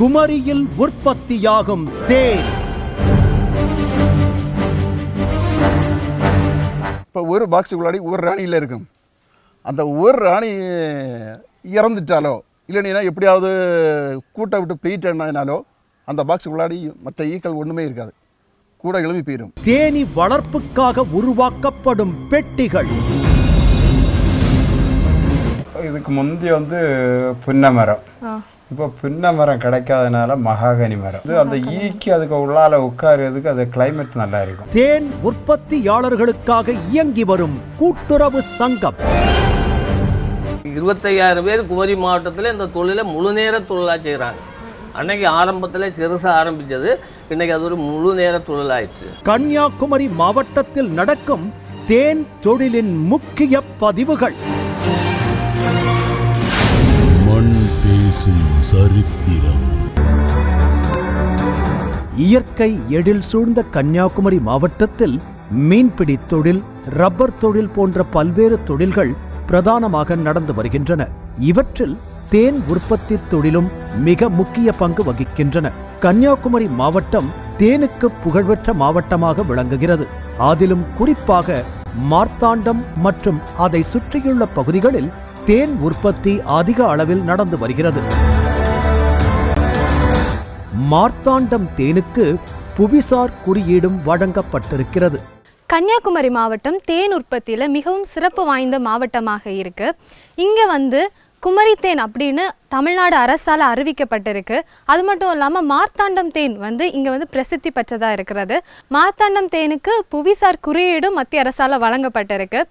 குமரியில் உற்பத்தியாகும் தேன். இப்போ ஒரு பாக்ஸுக்குள்ளாடி ஒரு ராணியில் இருக்கும். அந்த ஒரு ராணி இறந்துட்டாலோ இல்லைன்னா எப்படியாவது கூட்டை விட்டு போயிட்டேன்னாலோ அந்த பாக்ஸுக்குள்ளாடி மற்ற ஈக்கள் ஒன்றுமே இருக்காது. கூட எழுப்பி போயிடும் தேனி வளர்ப்புக்காக உருவாக்கப்படும் பெட்டிகள். இதுக்கு முந்தி வந்து புன்னை மரம். இப்போ புன்னை மரம் கிடைக்காதனால மகாகனி மரம். இது அந்த ஈக்கி அதுக்கு உள்ளால உட்காருறதுக்கு அது கிளைமேட் நல்லா இருக்கும் தேன் உற்பத்தியாளர்களுக்காக இயங்கி வரும் கூட்டுறவு சங்கம். இருபத்தையாயிரம் பேர் குமரி மாவட்டத்தில் இந்த தொழிலை முழு நேர தொழிலாக செய்கிறாங்க அன்னைக்கு ஆரம்பத்தில் சிறுசாக ஆரம்பித்தது இன்னைக்கு அது ஒரு முழு நேர தொழிலாயிடுச்சு. கன்னியாகுமரி மாவட்டத்தில் நடக்கும் தேன் தொழிலின் முக்கிய பதிவுகள். பேசும் சரித்திரம். இயற்கை எழில் சூழ்ந்த கன்னியாகுமரி மாவட்டத்தில் மீன்பிடி தொழில் ரப்பர் தொழில் போன்ற பல்வேறு தொழில்கள் பிரதானமாக நடந்து வருகின்றன. இவற்றில் தேன் உற்பத்தி தொழிலும் மிக முக்கிய பங்கு வகிக்கின்றன. கன்னியாகுமரி மாவட்டம் தேனுக்கு புகழ்பெற்ற மாவட்டமாக விளங்குகிறது. அதிலும் குறிப்பாக மார்த்தாண்டம் மற்றும் அதை சுற்றியுள்ள பகுதிகளில் தேன் உற்பத்தி அதிக அளவில் நடந்து வருகிறது. மார்த்தாண்டம் தேனுக்கு புவிசார் குறியீடும் வழங்கப்பட்டிருக்கிறது. கன்னியாகுமரி மாவட்டம் தேன் உற்பத்தியில் மிகவும் சிறப்பு வாய்ந்த மாவட்டமாக இருக்கு. இங்கே வந்து குமரி தேன் அப்படின்னு தமிழ்நாடு அரசால் அறிவிக்கப்பட்டிருக்கு. அது மட்டும் இல்லாமல் மார்த்தாண்டம் தேன் வந்து இங்கே வந்து பிரசித்தி பெற்றதாக இருக்கிறது. மார்த்தாண்டம் தேனுக்கு புவிசார் குறியீடும் மத்திய அரசால் வழங்கப்பட்டிருக்கு.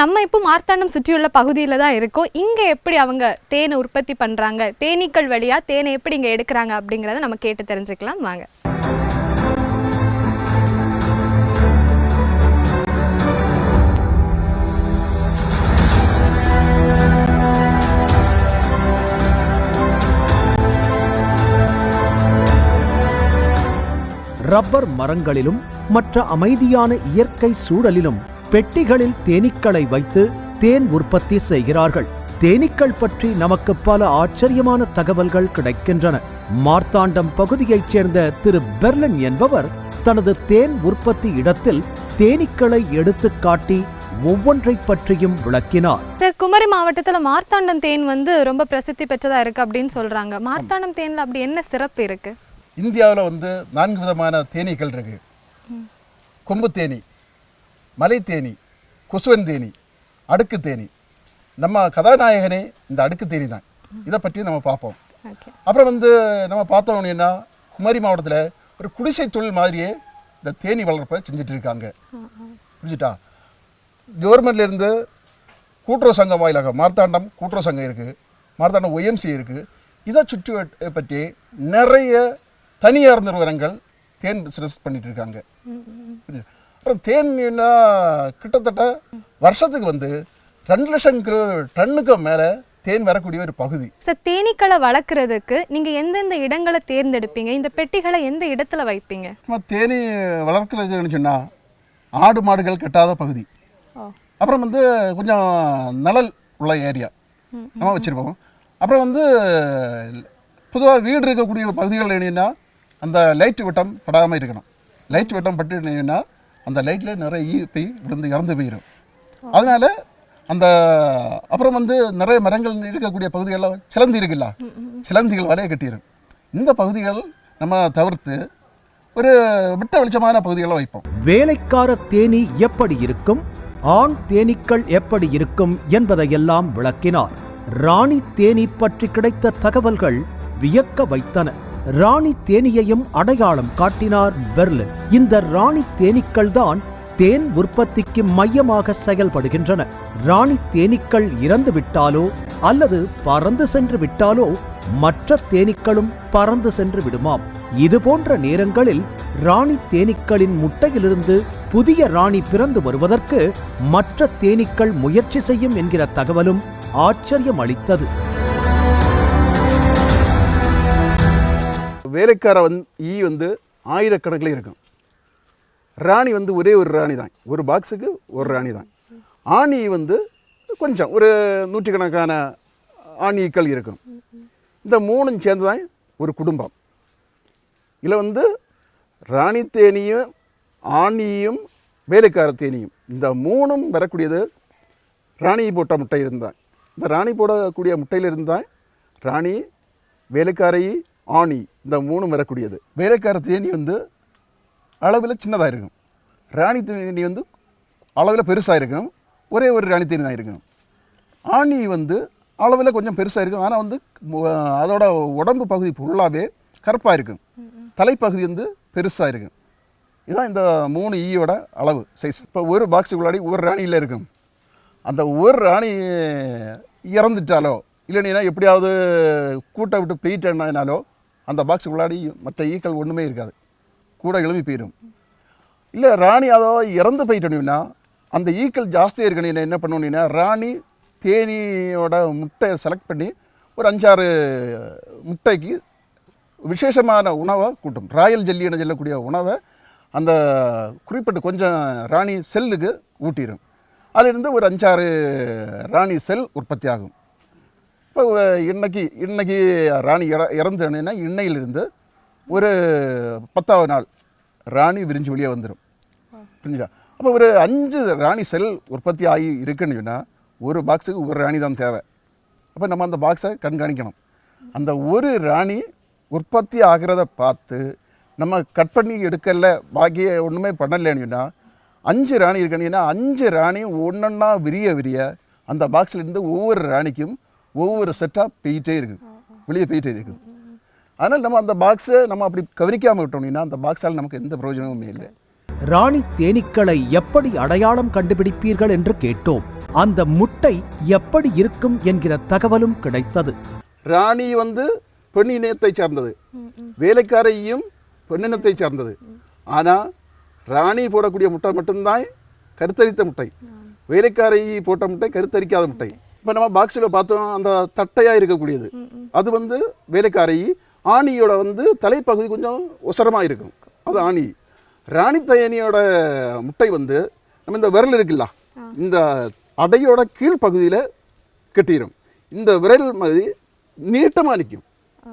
நம்ம இப்போ மார்த்தாண்டம் சுற்றியுள்ள பகுதியில் தான் இருக்கோம். இங்கே எப்படி அவங்க தேனை உற்பத்தி பண்ணுறாங்க தேனீக்கள் வழியாக தேனை எப்படி இங்கே எடுக்கிறாங்க அப்படிங்கிறத நம்ம கேட்டு தெரிஞ்சுக்கலாம். வாங்க. ரப்பர் மரங்களிலும் மற்ற அமைதியான இயற்கை சூழலிலும் பெட்டிகளில் தேனீக்களை வைத்து தேன் உற்பத்தி செய்கிறார்கள். தேனீக்கள் பற்றி நமக்கு பல ஆச்சரியமான தகவல்கள் கிடைக்கின்றன. மார்த்தாண்டம் பகுதியைச் சேர்ந்த திரு பெர்லன் என்பவர் தனது தேன் உற்பத்தி இடத்தில் தேனீக்களை எடுத்துக் காட்டி ஒவ்வொன்றைப் பற்றியும் விளக்கினார். சார் குமரி மாவட்டத்தில் மார்த்தாண்டம் தேன் வந்து ரொம்ப பிரசித்தி பெற்றதா இருக்கு அப்படின்னு சொல்றாங்க. மார்த்தாண்டம் தேன்ல அப்படி என்ன சிறப்பு இருக்கு? இந்தியாவில் வந்து நான்கு விதமான தேனீக்கள் இருக்கு. கொம்பு தேனி மலை தேனி குசுவன் தேனி அடுக்கு தேனி நம்ம கதாநாயகனே இந்த அடுக்கு தேனி. தான் இதை பற்றி நம்ம பார்ப்போம். அப்புறம் வந்து நம்ம பார்த்தோம் அப்படின்னா குமரி மாவட்டத்தில் ஒரு குடிசை தொழில் மாதிரியே இந்த தேனி வளர்ப்பை செஞ்சுட்டு இருக்காங்க. புரிஞ்சுட்டா கவர்மெண்ட்ல இருந்து கூட்டுறவு சங்கம் வாயிலாக மார்த்தாண்டம் கூட்டுறவு சங்கம் இருக்குது மார்த்தாண்டம் ஒய்எம்சி இருக்குது இதை சுற்றி பற்றி நிறைய தனியார் நிறுவனங்கள் தேன் பிஸ்னஸ் பண்ணிட்டு இருக்காங்க. புரியுதா? அப்புறம் தேன்னா கிட்டத்தட்ட வருஷத்துக்கு வந்து ரெண்டு லட்சம் கிலோ டன்னுக்கு மேலே தேன் வரக்கூடிய ஒரு பகுதி. சார் தேனீக்களை வளர்க்குறதுக்கு நீங்க எந்தெந்த இடங்களை தேர்ந்தெடுப்பீங்க? இந்த பெட்டிகளை எந்த இடத்துல வைப்பீங்க? நம்ம தேனி வளர்க்குறதுன்னு சொன்னால் ஆடு மாடுகள் கட்டாத பகுதி. அப்புறம் வந்து கொஞ்சம் நிழல் உள்ள ஏரியா. நம்ம வச்சுருப்போம். அப்புறம் வந்து பொதுவாக வீடு இருக்கக்கூடிய பகுதிகள் என்னன்னா அந்த லைட் வெட்டம் படாமல் இருக்கணும். லைட் வெட்டம் பட்டுனா அந்த லைட்டில் நிறைய ஈ போய் விழுந்து இறந்து போயிடும் அதனால அந்த அப்புறம் வந்து நிறைய மரங்கள் இருக்கக்கூடிய பகுதிகளில் சிலந்தி இருக்குல்ல? சிலந்திகள் வலையை கட்டிடும் இந்த பகுதிகள் நம்ம தவிர்த்து ஒரு விட்ட வெளிச்சமான பகுதிகளை வைப்போம். வேலைக்கார தேனி எப்படி இருக்கும்? ஆண் தேனீக்கள் எப்படி இருக்கும் என்பதையெல்லாம் விளக்கினார். ராணி தேனி பற்றி கிடைத்த தகவல்கள் வியக்க வைத்தன. ராணி தேனியையும் அடையாளம் காட்டினார் பெர்லின். இந்த ராணி தேனீக்கள் தான் தேன் உற்பத்திக்கு மையமாக செயல்படுகின்றன. ராணி தேனீக்கள் இறந்து விட்டாலோ அல்லது பறந்து சென்று விட்டாலோ மற்ற தேனீக்களும் பறந்து சென்று விடுமாம். இது போன்ற நேரங்களில் ராணி தேனீக்களின் முட்டையிலிருந்து புதிய ராணி பிறந்து வருவதற்கு மற்ற தேனீக்கள் முயற்சி செய்யும் என்கிற தகவலும் ஆச்சரியம் அளித்தது வேலைக்கார வந் ஈ வந்து ஆயிரக்கணக்கில் இருக்கும். ராணி வந்து ஒரே ஒரு ராணி தான் ஒரு பாக்ஸுக்கு ஒரு ராணி தான் ஆணி வந்து கொஞ்சம் ஒரு நூற்றுக்கணக்கான ஆணிக்கள் இருக்கும். இந்த மூணும் சேர்ந்து தான் ஒரு குடும்பம். இதில் வந்து ராணி தேனியும் ஆணியும் வேலைக்கார தேனியும் இந்த மூணும் வரக்கூடியது ராணி போட்ட முட்டை இருந்தான் இந்த ராணி போடக்கூடிய முட்டையில் இருந்தால் ராணி வேலைக்காரை ஆணி இந்த மூணும் வரக்கூடியது. வேலைக்கார தேனி வந்து அளவில் சின்னதாக இருக்கும். ராணி தேனி வந்து அளவில் பெருசாக இருக்கும். ஒரே ஒரு ராணி தேனி தான் இருக்கும். ஆணி வந்து அளவில் கொஞ்சம் பெருசாக இருக்கும். ஆனால் வந்து அதோட உடம்பு பகுதி ஃபுல்லாகவே கருப்பாக இருக்கும். தலைப்பகுதி வந்து பெருசாக இருக்கும். இதுதான் இந்த மூணு ஈயோட அளவு சைஸ் இப்போ ஒரு பாக்ஸுக்குள்ளாடி ஒரு ராணியில் இருக்கும். அந்த ஒரு ராணி இறந்துட்டாலோ இல்லைன்னா எப்படியாவது கூட்டை விட்டு போயிட்டேனாலோ அந்த பாக்ஸுக்கு உள்ளாடி மற்ற ஈக்கள் ஒன்றுமே இருக்காது. கூட எழுப்பி போயிடும் இல்லை ராணி அதோ இறந்து போயிட்டோம்னா அந்த ஈக்கள் ஜாஸ்தியாக இருக்கணும் என்ன பண்ணணுன்னா ராணி தேனியோட முட்டையை செலக்ட் பண்ணி ஒரு அஞ்சாறு முட்டைக்கு விசேஷமான உணவை கூட்டும். ராயல் ஜெல்லின்னு சொல்லக்கூடிய உணவை அந்த குறிப்பிட்ட கொஞ்சம் ராணி செல்லுக்கு ஊட்டிடும் அதிலிருந்து ஒரு அஞ்சாறு ராணி செல் உற்பத்தி ஆகும் இப்போ இன்னைக்கு இன்னைக்கு ராணி இற இறந்துனா இன்னையிலிருந்து ஒரு பத்தாவது நாள் ராணி விரிஞ்சு வெளியே வந்துடும் புரிஞ்சுதா? அப்போ ஒரு அஞ்சு ராணி செல் உற்பத்தி ஆகி இருக்குன்னு சொன்னால் ஒரு பாக்ஸுக்கு ஒரு ராணி தான் தேவை. அப்போ நம்ம அந்த பாக்ஸை கண்காணிக்கணும். அந்த ஒரு ராணி உற்பத்தி ஆகிறத பார்த்து நம்ம கட் பண்ணி எடுக்கல பாக்கிய ஒன்றுமே பண்ணலைன்னு சொன்னால் அஞ்சு ராணி இருக்கணும்னா அஞ்சு ராணியும் ஒன்றொன்னா விரிய விரிய அந்த பாக்ஸ்லேருந்து ஒவ்வொரு ராணிக்கும் ஒவ்வொரு செட்டாக போயிட்டே இருக்கு வெளியே போயிட்டே இருக்குது. அதனால் நம்ம அந்த பாக்ஸை நம்ம அப்படி கவனிக்காமல் விட்டோம்னா அந்த பாக்ஸால் நமக்கு எந்த பிரயோஜனமுமே இல்லை. ராணி தேனீக்களை எப்படி அடையாளம் கண்டுபிடிப்பீர்கள் என்று கேட்டோம். அந்த முட்டை எப்படி இருக்கும் என்கிற தகவலும் கிடைத்தது. ராணி வந்து பெண்ணினத்தை சார்ந்தது. வேலைக்காரையும் பெண்ணினத்தை சார்ந்தது. ஆனால் ராணி போடக்கூடிய முட்டை மட்டும்தான் கருத்தரித்த முட்டை. வேலைக்காரை போட்ட முட்டை கருத்தரிக்காத முட்டை. இப்போ நம்ம பாக்ஸில் பார்த்தோம் அந்த தட்டையாக இருக்கக்கூடியது. அது வந்து வேலைக்காரை ஆணியோட வந்து தலைப்பகுதி கொஞ்சம் உசரமாக இருக்கும். அது ஆணி. ராணி தயனியோட முட்டை வந்து நம்ம இந்த விரல் இருக்குல்ல இந்த அடையோட கீழ்ப்பகுதியில் கட்டிடும் இந்த விரல் மாதிரி நீட்டமாக நிற்கும்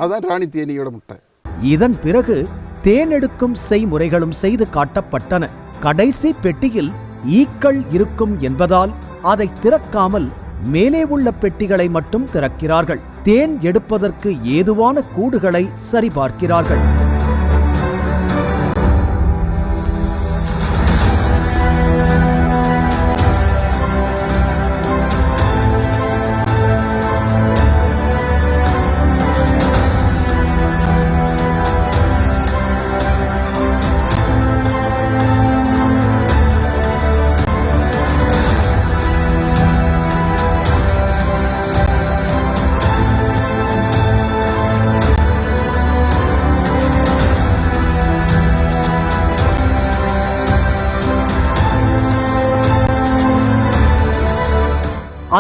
அதான் ராணி தேனியோட முட்டை. இதன் பிறகு தேன் எடுக்கும் செய்முறைகளும் செய்து காட்டப்பட்டன. கடைசி பெட்டியில் ஈக்கள் இருக்கும் என்பதால் அதை திறக்காமல் மேலே உள்ள பெட்டிகளை மட்டும் திறக்கிறார்கள். தேன் எடுப்பதற்கு ஏதுவான கூடுகளை சரிபார்க்கிறார்கள்.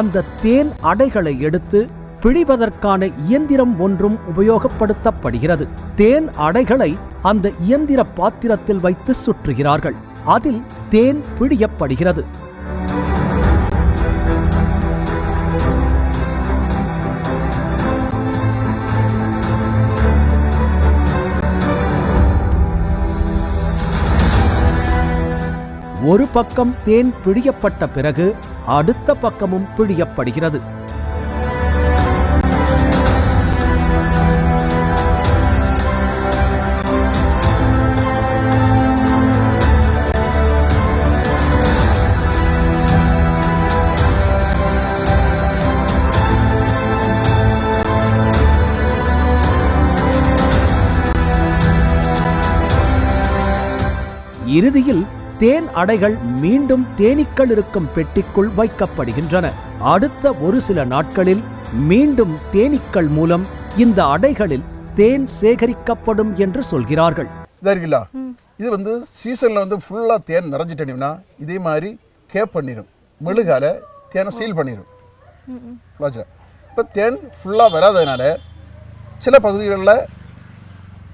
அந்த தேன் அடைகளை எடுத்து பிழிவதற்கான இயந்திரம் ஒன்றும் உபயோகப்படுத்தப்படுகிறது. தேன் அடைகளை அந்த இயந்திர பாத்திரத்தில் வைத்து சுற்றுகிறார்கள். அதில் தேன் பிழியப்படுகிறது. ஒரு பக்கம் தேன் பிழியப்பட்ட பிறகு அடுத்த பக்கமும் பிழியப்படுகிறது. இறுதியில் தேன் அடைகள் மீண்டும் தேனீக்கள் இருக்கும் பெட்டிக்குள் வைக்கப்படுகின்றன. அடுத்த ஒரு சில நாட்களில் மீண்டும் தேனீக்கள் மூலம் இந்த அடைகளில் தேன் சேகரிக்கப்படும் என்று சொல்கிறார்கள். இது வந்து சீசனில் வந்து ஃபுல்லாக தேன் நிறைஞ்சிட்டோம்னா இதே மாதிரி கேப் பண்ணிடும் மெழுகால தேனை சீல் பண்ணிடும் இப்போ தேன் ஃபுல்லாக வராததுனால சில பகுதிகளில்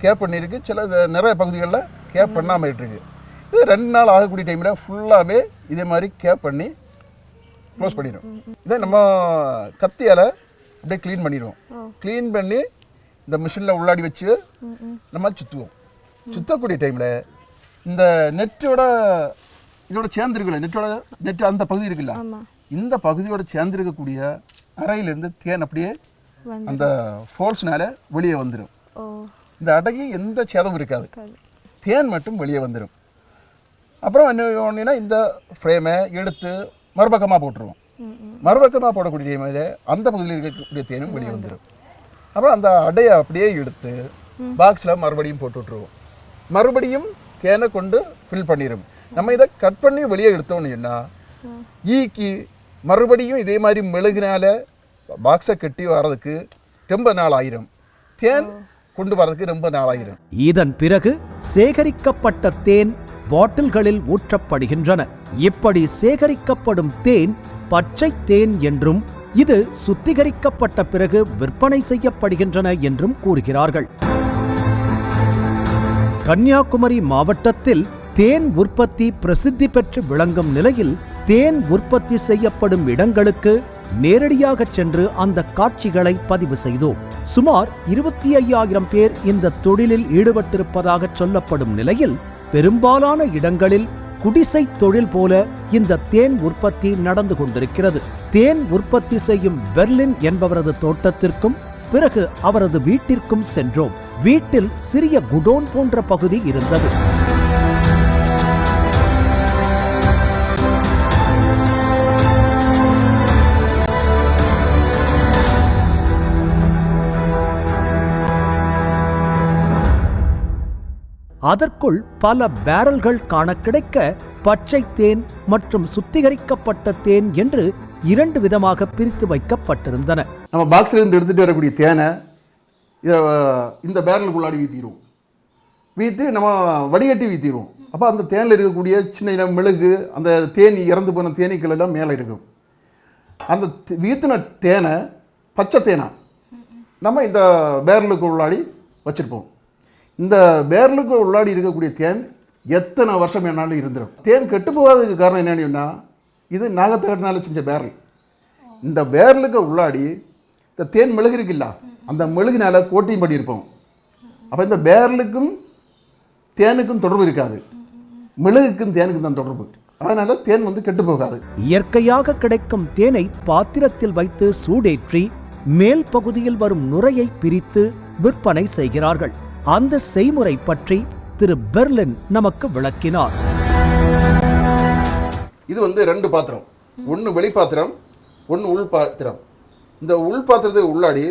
கேப் பண்ணியிருக்கு சில நிறைய பகுதிகளில் கேப் பண்ணாமல் இருக்கு. இது ரெண்டு நாள் ஆகக்கூடிய டைமில் ஃபுல்லாகவே இதே மாதிரி கேப் பண்ணி க்ளோஸ் பண்ணிடும் இதை நம்ம கத்தியால் அப்படியே க்ளீன் பண்ணிடுவோம் க்ளீன் பண்ணி இந்த மிஷினில் உள்ளாடி வச்சு நம்ம சுற்றுவோம் சுற்றக்கூடிய டைமில் இந்த நெட்டோட இதோட சேர்ந்துருக்குல்ல நெட்டோட நெட் அந்த பகுதி இருக்குல்ல இந்த பகுதியோட சேர்ந்துருக்கக்கூடிய அறையிலேருந்து தேன் அப்படியே அந்த ஃபோர்ஸ்னால வெளியே வந்துடும் இந்த அடைக்கு எந்த சேதமும் இருக்காது. தேன் மட்டும் வெளியே வந்துடும் அப்புறம் என்ன ஒன்றுனா இந்த ஃப்ரேமை எடுத்து மறுபக்கமாக போட்டுருவோம். மறுபக்கமாக போடக்கூடிய டைமில் அந்த பகுதியில் இருக்கக்கூடிய தேனும் வெளியே வந்துடும் அப்புறம் அந்த அடையை அப்படியே எடுத்து பாக்ஸில் மறுபடியும் போட்டு விட்ருவோம் மறுபடியும் தேனை கொண்டு ஃபில் பண்ணிடும் நம்ம இதை கட் பண்ணி வெளியே எடுத்தோம்னு சொன்னால் ஈக்கு மறுபடியும் இதே மாதிரி மெழுகுனால பாக்ஸை கட்டி வர்றதுக்கு ரொம்ப நாள் ஆயிரும். தேன் கொண்டு வர்றதுக்கு ரொம்ப நாள் ஆயிரும். இதன் பிறகு சேகரிக்கப்பட்ட தேன் பாட்டில்களில் ஊற்றப்படுகின்றன. இப்படி சேகரிக்கப்படும் தேன் பச்சை தேன் என்றும் இது சுத்திகரிக்கப்பட்ட பிறகு விற்பனை செய்யப்படுகின்றன என்றும் கூறுகிறார்கள். கன்னியாகுமரி மாவட்டத்தில் தேன் உற்பத்தி பிரசித்தி பெற்று விளங்கும் நிலையில் தேன் உற்பத்தி செய்யப்படும் இடங்களுக்கு நேரடியாக சென்று அந்த காட்சிகளை பதிவு செய்தோம். சுமார் இருபத்தி ஐயாயிரம் பேர் இந்த தொழிலில் ஈடுபட்டிருப்பதாக சொல்லப்படும் நிலையில் பெரும்பாலான இடங்களில் குடிசை தொழில் போல இந்த தேன் உற்பத்தி நடந்து கொண்டிருக்கிறது. தேன் உற்பத்தி செய்யும் பெர்லின் என்பவரது தோட்டத்திற்கும் பிறகு அவரது வீட்டிற்கும் சென்றோம். வீட்டில் சிறிய குடோன் போன்ற பகுதி இருந்தது. அதற்குள் பல பேரல்கள் காண கிடைக்க பச்சை தேன் மற்றும் சுத்திகரிக்கப்பட்ட தேன் என்று இரண்டு விதமாக பிரித்து வைக்கப்பட்டிருந்தன. நம்ம பாக்ஸில் இருந்து எடுத்துகிட்டு வரக்கூடிய தேனை இதை இந்த பேரலுக்குள்ளாடி வீத்திடுவோம். வீத்து நம்ம வடிகட்டி வீத்திடுவோம். அப்போ அந்த தேனில் இருக்கக்கூடிய சின்ன மிளகு மெழுகு அந்த தேனி இறந்து போன தேனீக்கள் எல்லாம் மேலே இருக்கும். அந்த வீத்தின தேனை பச்சை தேனா நம்ம இந்த பேரலுக்கு உள்ளாடி வச்சுருப்போம். இந்த பேரலுக்கு உள்ளாடி இருக்கக்கூடிய தேன் எத்தனை வருஷம் வேணாலும் இருந்துடும் தேன் கெட்டு போகாததுக்கு காரணம் என்னன்னா இது நாகத்தகட்டினால செஞ்ச பேரல். இந்த பேரலுக்கு உள்ளாடி இந்த தேன் மெழுகு இருக்குல்ல அந்த மெழுகுனால கோட்டையும் பண்ணியிருப்போம் அப்போ இந்த பேரலுக்கும் தேனுக்கும் தொடர்பு இருக்காது. மெழுகுக்கும் தேனுக்கும் தான் தொடர்பு. அதனால் தேன் வந்து கெட்டு போகாது. இயற்கையாக கிடைக்கும் தேனை பாத்திரத்தில் வைத்து சூடேற்றி மேல் பகுதியில் வரும் நுரையை பிரித்து விற்பனை செய்கிறார்கள். அந்த செய்முறை பற்றி திரு பெர்லின் நமக்கு விளக்கினார். இது வந்து ரெண்டு பாத்திரம். ஒன்று வெளி பாத்திரம் ஒன்று உள் பாத்திரம் இந்த உள் பாத்திரத்துக்கு உள்ளாடி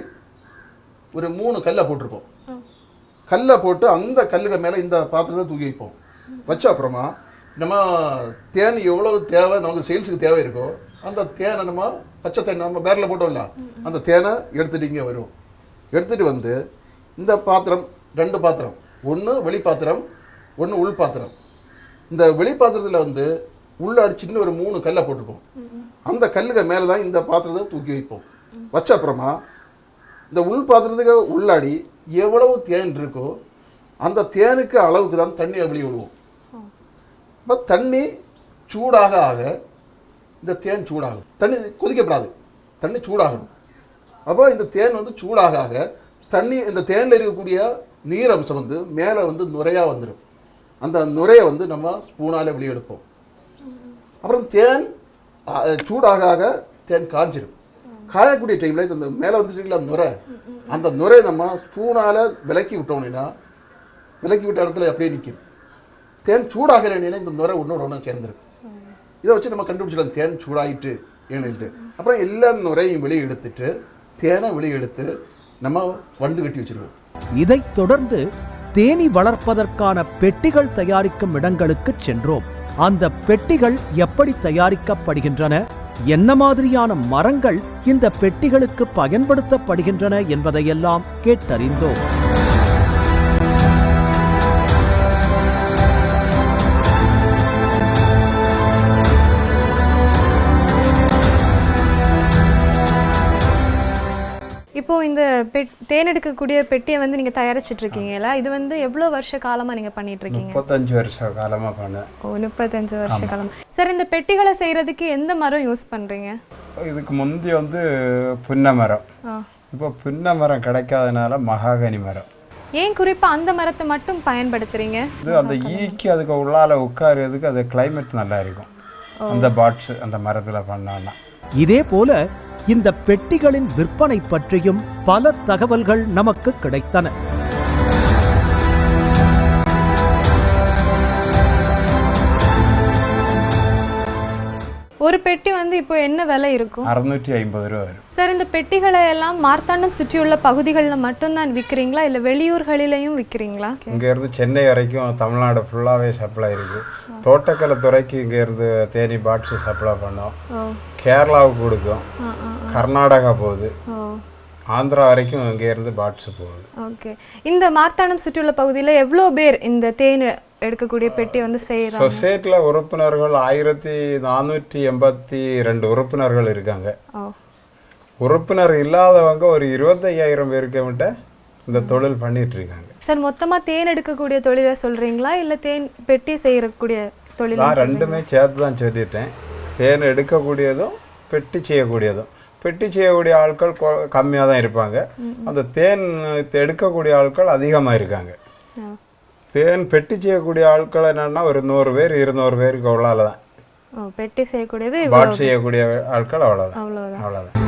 ஒரு மூணு கல்லை போட்டிருப்போம். கல்லை போட்டு அந்த கல்லுக்கு மேலே இந்த பாத்திரத்தை தூக்கி வைப்போம். வச்ச அப்புறமா நம்ம தேன் எவ்வளவு தேவை நமக்கு சேல்ஸுக்கு தேவை இருக்கோ அந்த தேனை நம்ம பச்சை தேன் நம்ம பேரில் போட்டோம்ல அந்த தேனை எடுத்துகிட்டு இங்கே வருவோம். எடுத்துகிட்டு வந்து இந்த பாத்திரம் ரெண்டு பாத்திரம். ஒன்று வெளி பாத்திரம் ஒன்று உள் பாத்திரம் இந்த வெளி பாத்திரத்தில் வந்து உள்ளாடி சின்ன ஒரு மூணு கல்லை போட்டிருப்போம் அந்த கல்லுக்கு மேலே தான் இந்த பாத்திரத்தை தூக்கி வைப்போம். வச்ச அப்புறமா இந்த உள் பாத்திரத்துக்கு உள்ளாடி எவ்வளவு தேன் இருக்கோ அந்த தேனுக்கு அளவுக்கு தான் தண்ணியை வெளியே விடுவோம். இப்போ தண்ணி சூடாக ஆக இந்த தேன் சூடாகும். தண்ணி கொதிக்கப்படாது. தண்ணி சூடாகணும். அப்போ இந்த தேன் வந்து சூடாக ஆக தண்ணி இந்த தேனில் இருக்கக்கூடிய நீர் அம்சம் வந்து மேலே வந்து நுரையாக வந்துடும் அந்த நுரையை வந்து நம்ம ஸ்பூனால் வெளியெடுப்போம். அப்புறம் தேன் சூடாக ஆக தேன் காஞ்சிடும் காயக்கூடிய டைமில் இந்த மேலே வந்துட்டு அந்த நுரை அந்த நுரை நம்ம ஸ்பூனால் விலக்கி விட்டோம்னா விலக்கி விட்ட இடத்துல அப்படியே நிற்கும். தேன் சூடாக இல்லைன்னா இந்த நுரை ஒன்று ஒன்று சேர்ந்துடும் இதை வச்சு நம்ம கண்டுபிடிச்சிடலாம். தேன் சூடாயிட்டு ஏன்னுட்டு அப்புறம் எல்லா நுரையும் வெளியே எடுத்துட்டு தேனை வெளியே எடுத்து நம்ம வண்டு கட்டி வச்சிருவோம். இதைத் தொடர்ந்து தேனி வளர்ப்பதற்கான பெட்டிகள் தயாரிக்கும் இடங்களுக்கு சென்றோம். அந்த பெட்டிகள் எப்படி தயாரிக்கப்படுகின்றன என்ன மாதிரியான மரங்கள் இந்த பெட்டிகளுக்கு பயன்படுத்தப்படுகின்றன என்பதையெல்லாம் கேட்டறிந்தோம். இப்போ இந்த பெட் தேன் எடுக்கக்கூடிய பெட்டியை வந்து நீங்க தயாரிச்சிட்டு இருக்கீங்களா இது வந்து எவ்வளவு வருஷ காலமா நீங்க பண்ணிட்டு இருக்கீங்க முப்பத்தஞ்சு வருஷ காலமாக பண்ணேன் ஓ முப்பத்தஞ்சு வருஷ காலம். சார் இந்த பெட்டிகளை செய்யறதுக்கு எந்த மரம் யூஸ் பண்றீங்க? இதுக்கு முந்தி வந்து புன்னை மரம். இப்போ புன்ன மரம் கிடைக்காதனால மகாகனி மரம். ஏன் குறிப்பா அந்த மரத்தை மட்டும் பயன்படுத்துறீங்க? இது அந்த ஈக்கி அதுக்கு உள்ளால உட்காருறதுக்கு அது கிளைமேட் நல்லா இருக்கும். அந்த பாட்ஸ் அந்த மரத்தில் பண்ணோன்னா. இதே போல இந்த பெட்டிகளின் விற்பனை பற்றியும் பல தகவல்கள் நமக்கு கிடைத்தன. ஒரு பெட்டி வந்து இப்போ என்ன விலை இருக்கும்? அறுநூற்றி ஐம்பது ரூபா வரும். சார் இந்த பெட்டிகளை எல்லாம் மார்த்தாண்டம் சுற்றியுள்ள பகுதிகளில் மட்டும்தான் விற்கிறீங்களா? இல்லை வெளியூர்களிலையும் விற்கிறீங்களா? இங்கேருந்து சென்னை வரைக்கும் தமிழ்நாடு ஃபுல்லாகவே சப்ளை இருக்குது தோட்டக்கலை துறைக்கு இங்கேருந்து தேனி பாட்ஸு சப்ளை பண்ணோம். கேரளாவுக்கு கொடுக்கும். கர்நாடகா போகுது. ஆந்திரா வரைக்கும் இங்கேருந்து பாட்ஸு போகுது. ஓகே. இந்த மார்த்தாண்டம் சுற்றியுள்ள பகுதியில் எவ்வளோ பேர் இந்த தேன் எடுக்கக்கூடிய பெட்டி வந்து செய்கிறாங்க சொசைட்டியில் உறுப்பினர்கள் ஆயிரத்தி நானூற்றி எண்பத்தி ரெண்டு உறுப்பினர்கள் இருக்காங்க. உறுப்பினர் இல்லாதவங்க ஒரு இருபத்தையாயிரம் பேருக்கு விட்ட இந்த தொழில் பண்ணிட்டு இருக்காங்க. சார் மொத்தமாக தேன் எடுக்கக்கூடிய தொழிலை சொல்கிறீங்களா இல்லை தேன் பெட்டி செய்யக்கூடிய தொழில் நான் ரெண்டுமே சேர்த்து தான் சொல்லிட்டேன். தேன் எடுக்கக்கூடியதும் பெட்டி செய்யக்கூடியதும். பெட்டி செய்யக்கூடிய ஆட்கள் கம்மியாக தான் இருப்பாங்க. அந்த தேன் எடுக்கக்கூடிய ஆட்கள் அதிகமாக இருக்காங்க. தேன் பெட்டி செய்யக்கூடிய ஆட்கள் என்னன்னா ஒரு நூறு பேர் இருநூறு பேருக்கு அவ்வளோ தான் ஓ பெட்டி செய்யக்கூடியது பாட் செய்யக்கூடிய ஆட்கள் அவ்வளோதான் அவ்வளோதான் அவ்வளோதான்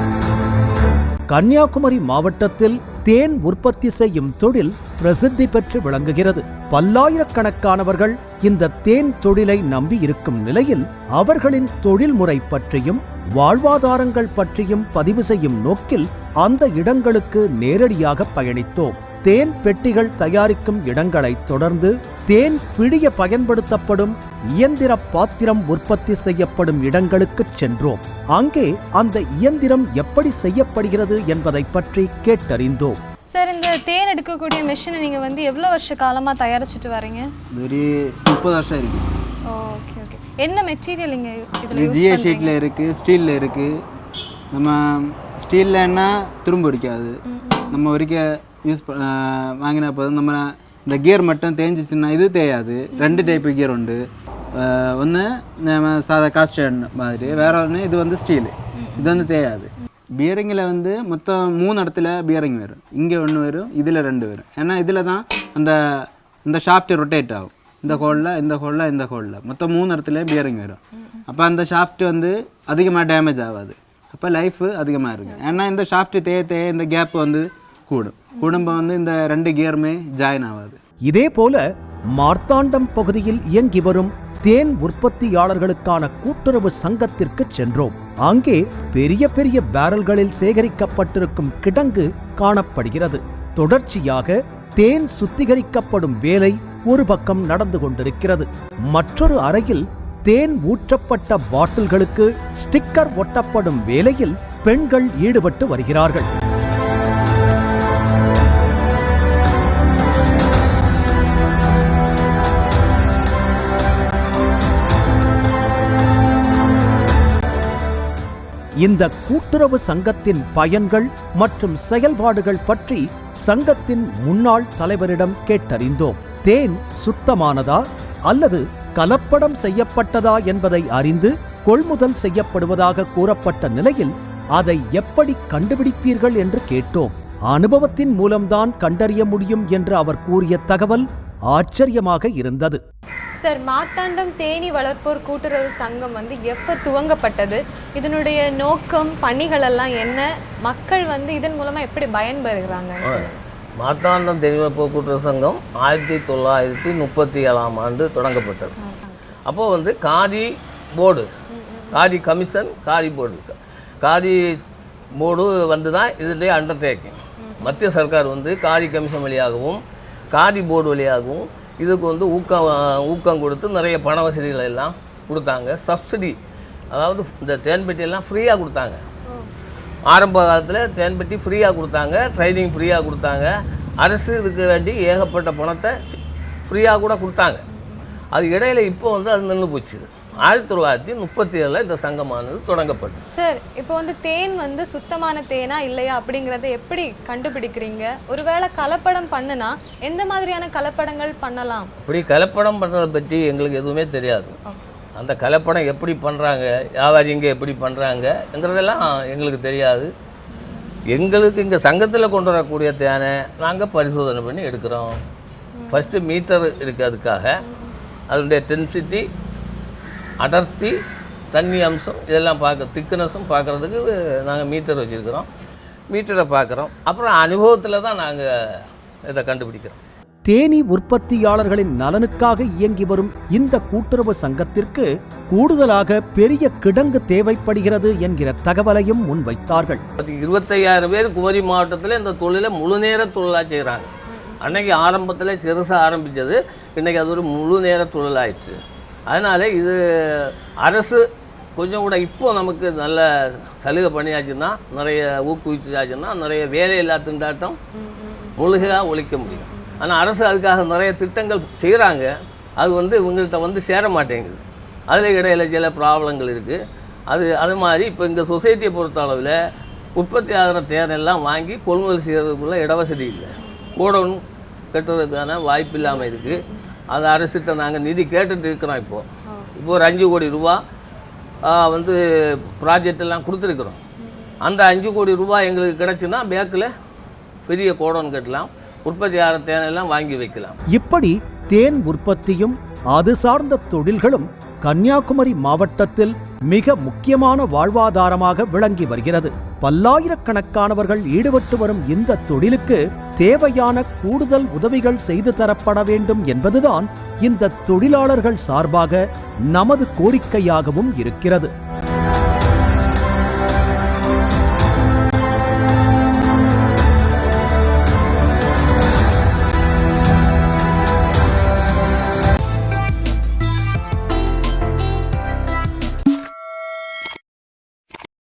கன்னியாகுமரி மாவட்டத்தில் தேன் உற்பத்தி செய்யும் தொழில் பிரசித்தி பெற்று விளங்குகிறது. பல்லாயிரக்கணக்கானவர்கள் இந்த தேன் தொழிலை நம்பி இருக்கும் நிலையில் அவர்களின் தொழில்முறை பற்றியும் வாழ்வாதாரங்கள் பற்றியும் பதிவு செய்யும் நோக்கில் அந்த இடங்களுக்கு நேரடியாக பயணித்தோம். தேன் பெட்டிகள் தயாரிக்கும் இடங்களைத் தொடர்ந்து தேன் பிழிய பயன்படுத்தப்படும் இயந்திர பாத்திரம் உற்பத்தி செய்யப்படும் இடங்களுக்குச் சென்றோம். அங்கே அந்த இயந்திரம் எப்படி செய்யப்படுகிறது என்பதை பற்றி கேட்டறிந்தோம். சார் இந்த தேன் எடுக்கக்கூடிய மிஷினை நீங்கள் வந்து எவ்வளோ வருஷ காலமாக தயாரிச்சுட்டு வரீங்க? இது ஒரு முப்பது வருஷம் இருக்கு. ஓகே ஓகே என்ன மெட்டீரியல் இங்கே இதில் இது ஜிஏ ஷீட்டில் இருக்குது ஸ்டீலில் இருக்குது நம்ம ஸ்டீல்லன்னா துரும்பு அடிக்காது. நம்ம ஒரிக்க யூஸ் வாங்கினா போதும். நம்ம இந்த கியர் மட்டும் தேஞ்சிச்சுன்னா இது தேயாது. ரெண்டு டைப்பு கியர் உண்டு. ஒன்று நம்ம சாதா காஸ்ட் மாதிரி வேற ஒன்று இது வந்து ஸ்டீலு இது வந்து தேயாது. பியரிங்கில் வந்து மொத்தம் மூணு இடத்துல பியரிங் வரும். இங்கே ஒன்று வரும் இதில் ரெண்டு வரும். ஏன்னா இதில் தான் அந்த இந்த ஷாஃப்ட் ரொட்டேட் ஆகும். இந்த ஹோலில் இந்த ஹோலில் இந்த ஹோலில் மொத்தம் மூணு இடத்துல பியரிங் வரும். அப்போ அந்த ஷாஃப்ட் வந்து அதிகமாக டேமேஜ் ஆகாது. அப்போ லைஃபு அதிகமாக இருக்கும். ஏன்னா இந்த ஷாஃப்ட் தேய தேய இந்த கேப் வந்து கூடும் குடும்பம் வந்து இந்த ரெண்டு கியருமே ஜாயின் ஆகாது இதே போல மார்த்தாண்டம் பகுதியில் இயங்கி வரும் தேன் உற்பத்தியாளர்களுக்கான கூட்டுறவு சங்கத்திற்கு சென்றோம் அங்கே பெரிய பெரிய பேரல்களில் சேகரிக்கப்பட்டிருக்கும் கிடங்கு காணப்படுகிறது தொடர்ச்சியாக தேன் சுத்திகரிக்கப்படும் வேலை ஒரு பக்கம் நடந்து கொண்டிருக்கிறது மற்றொரு அறையில் தேன் ஊற்றப்பட்ட பாட்டில்களுக்கு ஸ்டிக்கர் ஒட்டப்படும் வேலையில் பெண்கள் ஈடுபட்டு வருகிறார்கள் இந்த கூட்டுறவு சங்கத்தின் பயன்கள் மற்றும் செயல்பாடுகள் பற்றி சங்கத்தின் முன்னாள் தலைவரிடம் கேட்டறிந்தோம். தேன் சுத்தமானதா அல்லது கலப்படம் செய்யப்பட்டதா என்பதை அறிந்து கொள்முதல் செய்யப்படுவதாக கூறப்பட்ட நிலையில் அதை எப்படி கண்டுபிடிப்பீர்கள் என்று கேட்டோம். அனுபவத்தின் மூலம்தான் கண்டறிய முடியும் என்று அவர் கூறிய தகவல் ஆச்சரியமாக இருந்தது. சார் மார்த்தாண்டம் தேனி வளர்ப்போர் கூட்டுறவு சங்கம் வந்து எப்போ துவங்கப்பட்டது? இதனுடைய நோக்கம் பணிகள் எல்லாம் என்ன? மக்கள் வந்து இதன் மூலமா எப்படி பயன்பெறுகிறாங்க? மார்த்தாண்டம் தெய்வ கூட்டுறவு சங்கம் ஆயிரத்தி தொள்ளாயிரத்தி முப்பத்தி ஏழாம் ஆண்டு தொடங்கப்பட்டது. அப்போ வந்து Khadi board Khadi commission Khadi board. Khadi board வந்து தான் இதனுடைய அண்டர்டேக்கிங் மத்திய சர்க்கார் வந்து காதி கமிஷன் வழியாகவும் காதி போர்டு வழியாகவும் இதுக்கு வந்து ஊக்கம் ஊக்கம் கொடுத்து நிறைய பண வசதிகள் எல்லாம் கொடுத்தாங்க. சப்சிடி அதாவது இந்த தேன்பெட்டியெல்லாம் ஃப்ரீயாக கொடுத்தாங்க. ஆரம்ப காலத்தில் தேன்பெட்டி ஃப்ரீயாக கொடுத்தாங்க ட்ரைனிங் ஃப்ரீயாக கொடுத்தாங்க. அரசு இதுக்கு வேண்டி ஏகப்பட்ட பணத்தை ஃப்ரீயாக கூட கொடுத்தாங்க. அது இடையில இப்போ வந்து அது நின்று போச்சு. ஆயிரத்தி தொள்ளாயிரத்தி முப்பத்தி ஏழில் இந்த சங்கமானது தொடங்கப்பட்டது. சார் இப்போ வந்து தேன் வந்து சுத்தமான தேனா இல்லையா அப்படிங்கறத எப்படி கண்டுபிடிக்கிறீங்க? ஒருவேளை கலப்படம் பண்ணுனா எந்த மாதிரியான கலப்படங்கள் பண்ணலாம்? இப்படி கலப்படம் பண்ணுறதை பற்றி எங்களுக்கு எதுவுமே தெரியாது. அந்த கலப்படம் எப்படி பண்ணுறாங்க வியாபாரிங்க எப்படி பண்ணுறாங்கங்கிறதெல்லாம் எங்களுக்கு தெரியாது. எங்களுக்கு இங்கே சங்கத்தில் கொண்டு வரக்கூடிய தேனை நாங்கள் பரிசோதனை பண்ணி எடுக்கிறோம். ஃபஸ்ட்டு மீட்டர் இருக்குது அதுக்காக. அதனுடைய டென்சிட்டி அடர்த்தி தண்ணி அம்சம் இதெல்லாம் பார்க்க திக்னஸும் பார்க்குறதுக்கு நாங்கள் மீட்டர் வச்சுருக்கிறோம். மீட்டரை பார்க்குறோம். அப்புறம் அனுபவத்தில் தான் நாங்கள் இதை கண்டுபிடிக்கிறோம். தேனீ உற்பத்தியாளர்களின் நலனுக்காக இயங்கி வரும் இந்த கூட்டுறவு சங்கத்திற்கு கூடுதலாக பெரிய கிடங்கு தேவைப்படுகிறது என்கிற தகவலையும் முன்வைத்தார்கள். இருபத்தையாயிரம் பேர் குமரி மாவட்டத்தில் இந்த தொழிலை முழு நேர தொழிலாக செய்கிறாங்க அன்னைக்கு ஆரம்பத்தில் சிறுசாக ஆரம்பித்தது இன்றைக்கி அது ஒரு முழு நேர தொழிலாயிடுச்சு. அதனால் இது அரசு கொஞ்சம் கூட இப்போ நமக்கு நல்ல சலுகை பண்ணியாச்சுன்னா நிறைய ஊக்குவிச்சாச்சுன்னா நிறைய வேலையில்லா திண்டாட்டம் முழுகையாக ஒழிக்க முடியும். ஆனால் அரசு அதுக்காக நிறைய திட்டங்கள் செய்கிறாங்க அது வந்து இவங்கள்ட்ட வந்து சேர மாட்டேங்குது. அதில் இடையில சில ப்ராப்ளங்கள் இருக்குது அது அது மாதிரி இப்போ இந்த சொசைட்டியை பொறுத்த அளவில் உற்பத்தி ஆகிற தேனெல்லாம் வாங்கி கொள்முதல் செய்கிறதுக்குள்ள இடவசதி இல்லை. கோடவுன் கட்டுறதுக்கான வாய்ப்பு இல்லாமல் இருக்குது அது அரசிட்ட நாங்கள் நிதி கேட்டுட்டு இருக்கிறோம் இப்போது இப்போ ஒரு அஞ்சு கோடி ரூபா வந்து ப்ராஜெக்ட் எல்லாம் கொடுத்துருக்குறோம். அந்த அஞ்சு கோடி ரூபாய் எங்களுக்கு கிடச்சுன்னா பேக்கில் பெரிய கோடவுன் கட்டலாம் உற்பத்தி ஆகிற தேனெல்லாம் வாங்கி வைக்கலாம். இப்படி தேன் உற்பத்தியும் அது சார்ந்த தொழில்களும் கன்னியாகுமரி மாவட்டத்தில் மிக முக்கியமான வாழ்வாதாரமாக விளங்கி வருகிறது. பல்லாயிரக்கணக்கானவர்கள் ஈடுபட்டு வரும் இந்த தொழிலுக்கு தேவையான கூடுதல் உதவிகள் செய்து தரப்பட வேண்டும் என்பதுதான் இந்த தொழிலாளர்கள் சார்பாக நமது கோரிக்கையாகவும் இருக்கிறது.